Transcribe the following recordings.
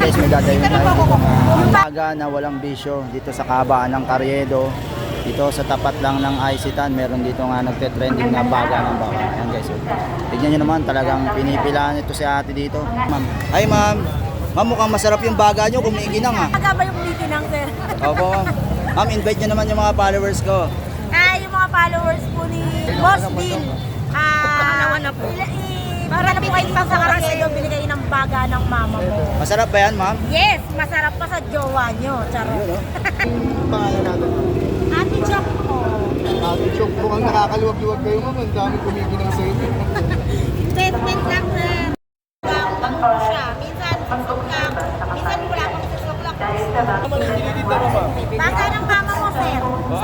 guys, may gagawin tayo dito na baga na walang bisyo dito sa kabaan ng Carriedo. Dito sa tapat lang ng Isitan, meron dito nga nagte-trending na baga ng baka. Ayan guys, oh. tignan nyo naman, talagang pinipilaan ito si ate dito. Ma'am, ay ma'am, ma'am mukhang masarap yung baga nyo, kumikinang ha. Aga ba yung meeting ng sir? Opo ma'am. Ma'am, invite nyo naman yung mga followers ko. Ah, yung mga followers po ni Boss Bill. Ah, na po. Para na po kayo sa ng baga ng mama mo. Masarap ba yan ma'am? Yes, masarap pa sa jowa nyo. Charot. Ayun oh. Pangalan natin. Ate Chok po. Ate Chok, mukhang nakakaluwag-luwag kayo ma'am. Ang dami kumikinang sa inyo. Statement lang. Ano po siya? Minsan susok lang. Minsan wala mo ma'am. Baga ng mama mo, sir.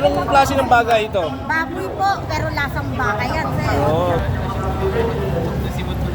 Anong klase ng bagay ito? Baboy po, pero lasang baka yan, sir. Oh,